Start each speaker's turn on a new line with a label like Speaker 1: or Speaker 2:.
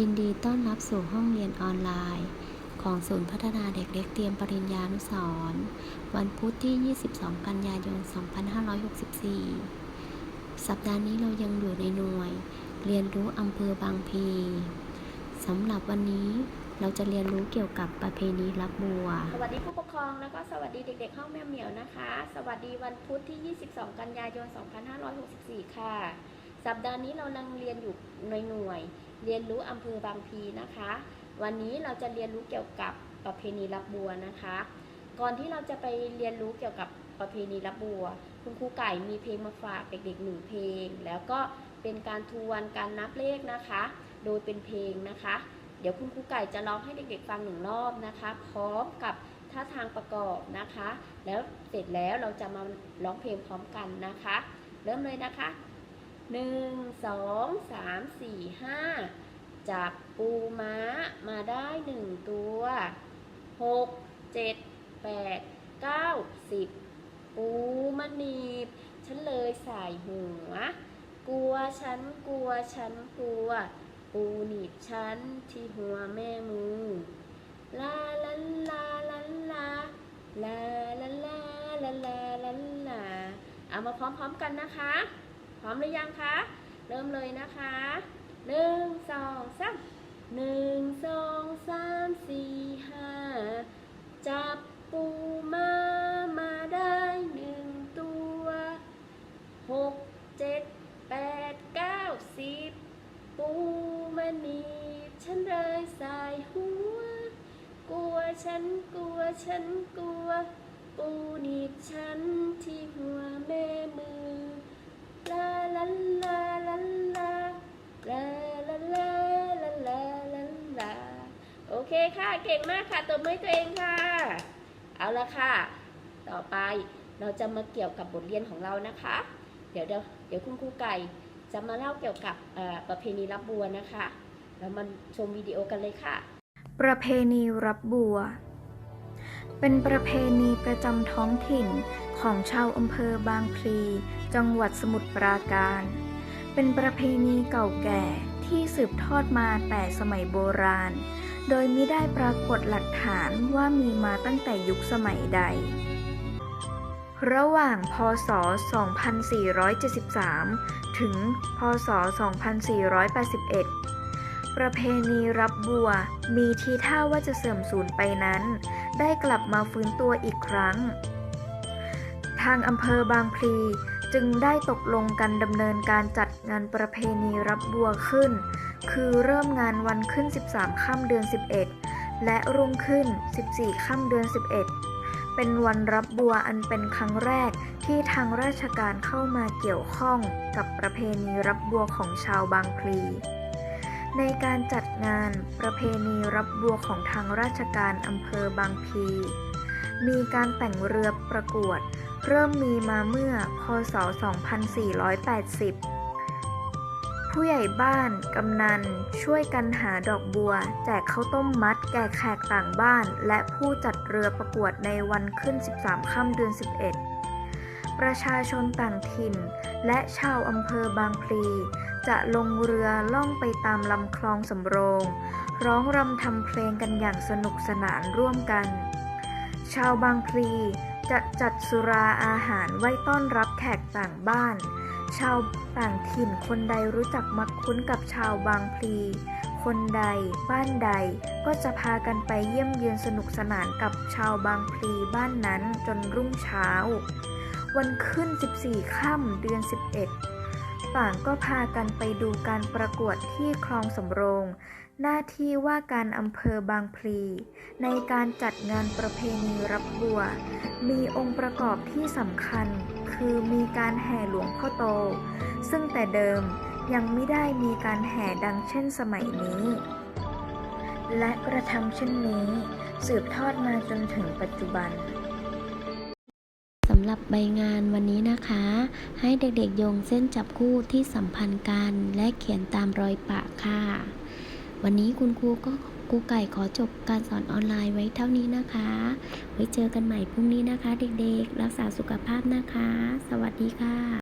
Speaker 1: ยินดีต้อนรับสู่ห้องเรียนออนไลน์ ของศูนย์พัฒนาเด็กเล็กเตรียมปริญญานุสรณ์วันพุธที่ 22 กันยายน 2564 สัปดาห์นี้เรายังอยู่ในหน่วย เรียนรู้อำเภอบางพีสำหรับวันนี้เราจะเรียนรู้เกี่ยวกับประเพณีรับบัว
Speaker 2: สวัสดีผู้ปกครอง แล้วก็สวัสดีเด็ก ๆ ห้องแม่เหมียวนะคะ สวัสดีวันพุธที่ 22 กันยายน 2564 ค่ะ สัปดาห์นี้เรากำลังเรียนอยู่ในหน่วย เรียนรู้อำเภอบางพีนะคะ วันนี้เราจะเรียนรู้เกี่ยวกับประเพณีรับบัวนะคะ ก่อนที่เราจะไปเรียนรู้เกี่ยวกับประเพณีรับบัว คุณครูไก่มีเพลงมาฝากเด็กๆหนึ่งเพลง แล้วก็เป็นการทวนการนับเลขนะคะ โดยเป็นเพลงนะคะ เดี๋ยวคุณครูไก่จะร้องให้เด็กๆฟังหนึ่งรอบนะคะ พร้อมกับท่าทางประกอบนะคะ แล้วเสร็จแล้วเราจะมาร้องเพลงพร้อมกันนะคะ เริ่มเลยนะคะ หนึ่งสองสามสี่ห้าจับปูม้ามาได้หนึ่งตัวหกเจ็ดแปดเก้าสิบปูมันหนีบ ฉันเลยใส่หัว กลัวฉันกลัวฉันกลัว ปูหนีบฉันที่หัวแม่มือลาลาลาลาลาลาลาลาลาลาลาลาเอามาพร้อมๆกันนะคะ ร้อมหรือยังคะ เริ่มเลยนะคะหนึ่งสองสามหนึ่งสองสามสี่ห้าจับปูมามาได้หนึ่งตัวหกเจ็ดแปดเก้าสิบปูมันหนีฉันเลยสายหัว กลัวฉันกลัวฉันกลัว ปูหนีบฉันที่หัวแม่มือ ลาลาลาลาลาลาลาลาลาลาลาลาโอเคค่ะ เก่งมากค่ะตัวไม่ตัวเองค่ะ เอาละค่ะ ต่อไปเราจะมาเกี่ยวกับบทเรียนของเรานะคะ เดี๋ยวเดี๋ยวเดี๋ยวคุณครูไก่จะมาเล่าเกี่ยวกับประเพณีรับบัวนะคะเรามาชมวิดีโอกันเลยค่ะ
Speaker 3: ประเพณีรับบัว เป็นประเพณีประจำท้องถิ่นของชาวอำเภอบางพลี จังหวัดสมุทรปราการ เป็นประเพณีเก่าแก่ที่สืบทอดมาแต่สมัยโบราณ โดยมิได้ปรากฏหลักฐานว่ามีมาตั้งแต่ยุคสมัยใด ระหว่าง พศ 2473 ถึง พศ 2481 ประเพณีรับบัว มีทีท่าว่าจะเสื่อมสูญไปนั้น ได้กลับมาฟื้นตัวอีกครั้ง ทางอำเภอบางพลีจึงได้ตกลงกันดำเนินการจัดงานประเพณีรับบัวขึ้น คือเริ่มงานวันขึ้น 13 ค่ำเดือน 11 และรุ่งขึ้น 14 ค่ำเดือน 11 เป็นวันรับบัวอันเป็นครั้งแรกที่ทางราชการเข้ามาเกี่ยวข้องกับประเพณีรับบัวของชาวบางพลี ในการจัดงานประเพณีรับบัวของทางราชการอำเภอบางพี มีการแต่งเรือประกวด เริ่มมีมาเมื่อพศ 2480 ผู้ใหญ่บ้านกำนันช่วยกันหาดอกบัว แจกข้าวต้มมัดแก่แขกต่างบ้าน และผู้จัดเรือประกวดในวันขึ้น 13 ค่ำเดือน 11 ประชาชนต่างถิ่น และชาวอำเภอบางพลี จะลงเรือล่องไปตามลำคลองสำโรง ร้องรำทำเพลงกันอย่างสนุกสนานร่วมกัน ชาวบางพลีจะจัดสุราอาหารไว้ต้อนรับแขกต่างบ้าน ชาวต่างถิ่นคนใดรู้จักมักคุ้นกับชาวบางพลี คนใดบ้านใดก็จะพากันไปเยี่ยมเยือนสนุกสนานกับชาวบางพลีบ้านนั้นจนรุ่งเช้า วันขึ้น 14 ค่ำเดือน 11 ต่างก็พากันไปดูการประกวดที่คลองสำโรง หน้าที่ว่าการอำเภอบางพลี ในการจัดงานประเพณีรับบัว มีองค์ประกอบที่สำคัญ คือมีการแห่หลวงพ่อโต ซึ่งแต่เดิมยังไม่ได้มีการแห่ดังเช่นสมัยนี้ และกระทำเช่นนี้ สืบทอดมาจนถึงปัจจุบันำ
Speaker 1: หรับใบงานวันนี้นะคะ ให้เด็กๆโยงเส้นจับคู่ที่สัมพันธ์กันและเขียนตามรอยปะค่ะ วันนี้คุณครูก็ครูไก่ขอจบการสอนออนไลน์ไว้เท่านี้นะคะ ไว้เจอกันใหม่พรุ่งนี้นะคะ เด็กๆ รักษาสุขภาพนะคะ สวัสดีค่ะ